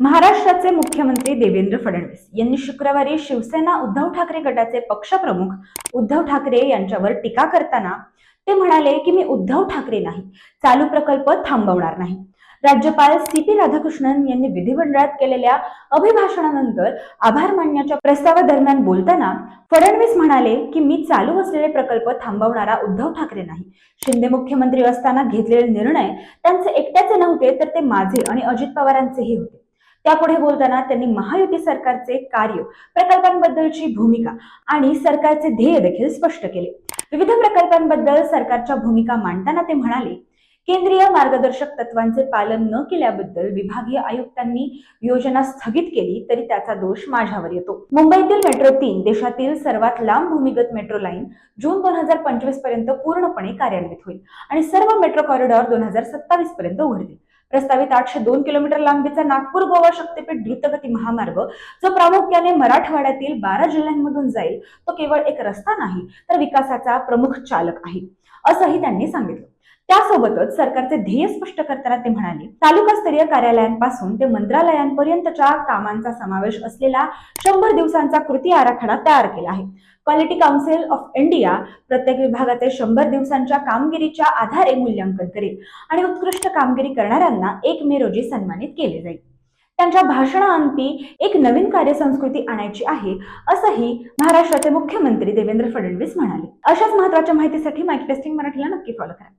महाराष्ट्राचे मुख्यमंत्री देवेंद्र फडणवीस यांनी शुक्रवारी शिवसेना उद्धव ठाकरे गटाचे पक्षप्रमुख उद्धव ठाकरे यांच्यावर टीका करताना ते म्हणाले की मी उद्धव ठाकरे नाही चालू प्रकल्प थांबवणार नाही. राज्यपाल सी पी राधाकृष्णन यांनी विधिमंडळात केलेल्या अभिभाषणानंतर आभार मानण्याच्या प्रस्तावादरम्यान बोलताना फडणवीस म्हणाले की मी चालू असलेले प्रकल्प थांबवणारा उद्धव ठाकरे नाही. शिंदे मुख्यमंत्री असताना घेतलेले निर्णय त्यांचे एकट्याचे नव्हते तर ते माझे आणि अजित पवारांचेही होते. त्यापुढे बोलताना त्यांनी महायुती सरकारचे कार्य प्रकल्पांबद्दलची भूमिका आणि सरकारचे ध्येय देखील स्पष्ट केले. विविध प्रकल्पांबद्दल सरकारच्या भूमिका मांडताना ते म्हणाले केंद्रीय मार्गदर्शक तत्वांचे पालन न केल्याबद्दल विभागीय आयुक्तांनी योजना स्थगित केली तरी त्याचा दोष माझ्यावर येतो. मुंबईतील मेट्रो तीन देशातील सर्वात लांब भूमिगत मेट्रो लाईन जून दोन हजार पंचवीसपर्यंत पूर्णपणे कार्यान्वित होईल आणि सर्व मेट्रो कॉरिडॉर दोन हजार सत्तावीस पर्यंत उघडतील. प्रस्तावित आठशे दोन किलोमीटर लांबीचा नागपूर गोवा शक्तीपीठ द्रुतगती महामार्ग जो प्रामुख्याने मराठवाड्यातील बारा जिल्ह्यांमधून जाईल तो केवळ एक रस्ता नाही तर विकासाचा प्रमुख चालक आहे असंही त्यांनी सांगितलं. त्यासोबतच सरकारचे ध्येय स्पष्ट करताना ते म्हणाले तालुकास्तरीय कार्यालयांपासून ते मंत्रालयांपर्यंतच्या कामांचा समावेश असलेला शंभर दिवसांचा कृती आराखडा तयार केला आहे. क्वालिटी काउन्सिल ऑफ इंडिया प्रत्येक विभागाचे शंभर दिवसांच्या कामगिरीच्या आधारे मूल्यांकन करेल आणि उत्कृष्ट कामगिरी करणाऱ्यांना एक मे रोजी सन्मानित केले जाईल. त्यांच्या भाषणाअंती एक नवीन कार्यसंस्कृती आणायची आहे असंही महाराष्ट्राचे मुख्यमंत्री देवेंद्र फडणवीस म्हणाले. अशाच महत्त्वाच्या माहितीसाठी माईक टेस्टिंग मराठीला नक्की फॉलो करा.